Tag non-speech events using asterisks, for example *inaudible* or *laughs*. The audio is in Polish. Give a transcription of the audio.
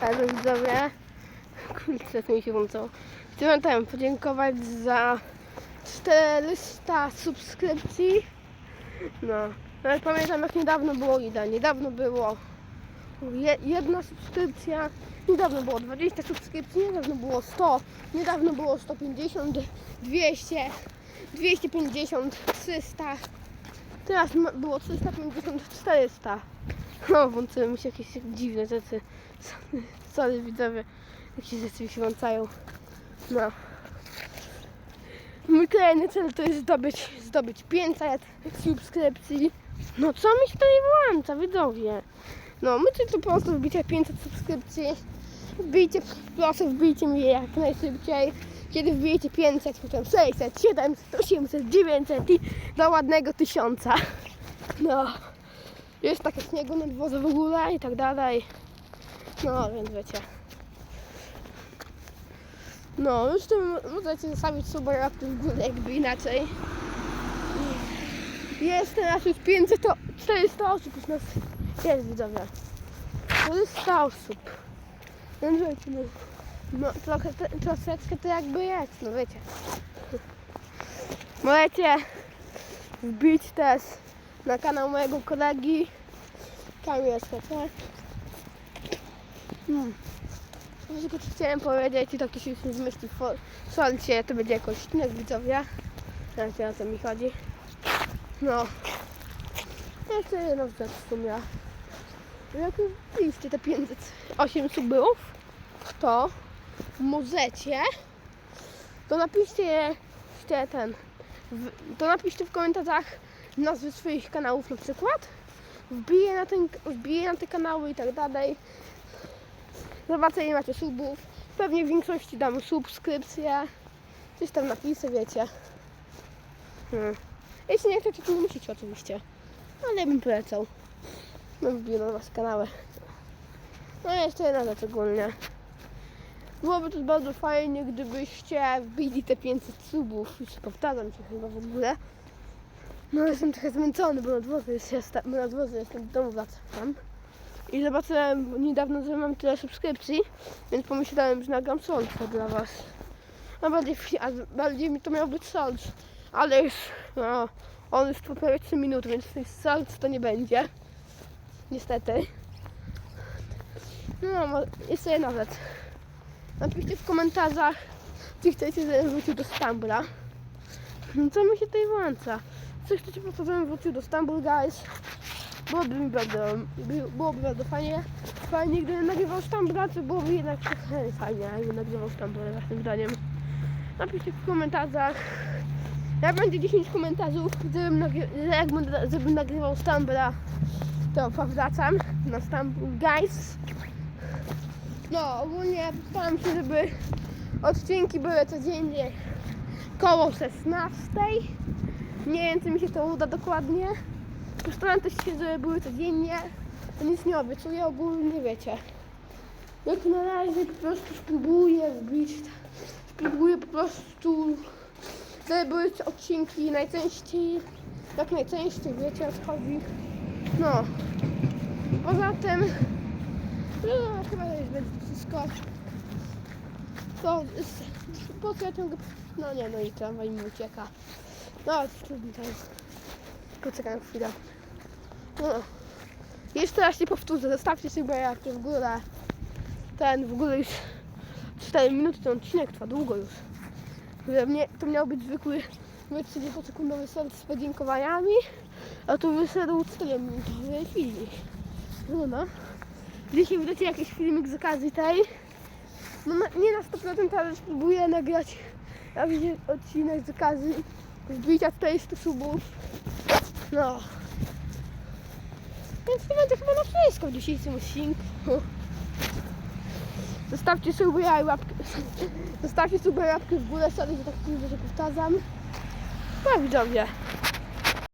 Ale widzowie, kurczę, co mi się włączało. Chciałem tam podziękować za 400 subskrypcji. No, ale pamiętam jak niedawno było Ida, niedawno było je, jedna subskrypcja, niedawno było 20 subskrypcji, niedawno było 100, niedawno było 150, 200, 250, 300, teraz było 350, 400. No, włączyły mi się jakieś dziwne rzeczy. *laughs* Sorry widzowie, jakieś rzeczy mi się włączają. No. Mój kolejny cel to jest zdobyć, zdobyć 500 subskrypcji. No co mi się tutaj włącza, widzowie? No, my tu po prostu wbicie 500 subskrypcji. Wbijcie, proszę wbijcie mi je jak najszybciej. Kiedy wbijecie 500, potem 600, 700, 800, 900 i do ładnego tysiąca. No. Jest takie śniegu na dworze w ogóle i tak dalej. No, więc wiecie. No, już tym możecie zostawić suba jak w górę, jakby inaczej. Jest teraz już 500, to 400 osób już nas jest widzowie. 400 osób. Więc wiecie, no, no trochę, troszeczkę to jakby jest, no wiecie. Możecie wbić też na kanał mojego kolegi Kamil SKC. Hmm. Tylko co chciałem powiedzieć i tak to się już nie zmieści w solcie, to będzie jakoś odcinek widzowie. Wiecie o co mi chodzi. No. Jeszcze jedna rzecz w sumie. Jak wbiliście te 508 subów, to możecie to napiszcie ten to napiszcie w komentarzach nazwy swoich kanałów na przykład. Wbiję na, ten, wbiję na te kanały i tak dalej. Zobaczę ile macie subów. Pewnie w większości dam subskrypcję. Coś tam napisy wiecie. Hmm. jeśli nie chcecie to nie musicie oczywiście. Ale ja bym polecał. No wbiję na was kanały. No i jeszcze jedna rzecz ogólnie Byłoby to bardzo fajnie, gdybyście wbili te 500 subów. Już powtarzam się chyba w ogóle. No jestem trochę zmęczony, bo na dworze jest- na dworze jestem w domu wracam. I zobaczyłem niedawno, że mam tyle subskrypcji, więc pomyślałem, że nagram solca dla was. A bardziej, a bardziej mi to miał być solc, ale już, no, on już prawie 3 minuty, więc tych to nie będzie. Niestety. No, jeszcze jedna rzecz. Napiszcie w komentarzach, czy chcecie, żebym wrócił do Stambula. No Co mi się tutaj włącza? Co chcecie po prostu, żebym wrócił do Stambul, guys? Byłoby mi bardzo, by- byłoby bardzo fajnie. Fajnie, gdybym nagrywał Stambula, to byłoby jednak trochę fajnie, jakbym nagrywał Stambula, waszym zdaniem. Napiszcie w komentarzach. Jak będzie 10 komentarzów, żebym, nagry- żebym nagrywał Stambula, to powracam na Stambul, guys. No, ogólnie postaram się, żeby odcinki były codziennie koło 16. Nie wiem, czy mi się to uda dokładnie. Postaram też się, żeby były codziennie. To nic nie obiecuję, ogólnie wiecie. Jak na razie po prostu spróbuję wbić, spróbuję po prostu, żeby były odcinki najczęściej, jak najczęściej, wiecie o co chodzi. No. Poza tym no, chyba to już będzie wszystko. To po co ja ciągle... No nie, no i tramwaj mi ucieka. No, trudno to jest. Poczekam chwilę. No. Jeszcze raz się powtórzę, zostawcie sobie jak w górę. Ten w ogóle już 4 minuty, ten odcinek trwa długo już. Mnie, to miał być zwykły 30-sekundowy sort z podziękowaniami, a tu wyszedł 4 minutowy filmik. No, no. Dzisiaj wleci jakiś filmik z okazji tej. No nie na 100%, ale spróbuję nagrać jakiś odcinek z okazji wbicia 400 subów. No. Więc to będzie chyba na wszystko w dzisiejszym odcinku. Zostawcie suby i łapkę. *laughs* Zostawcie suby i łapkę w górę, sorry, że tak dużo powtarzam. No widzowie.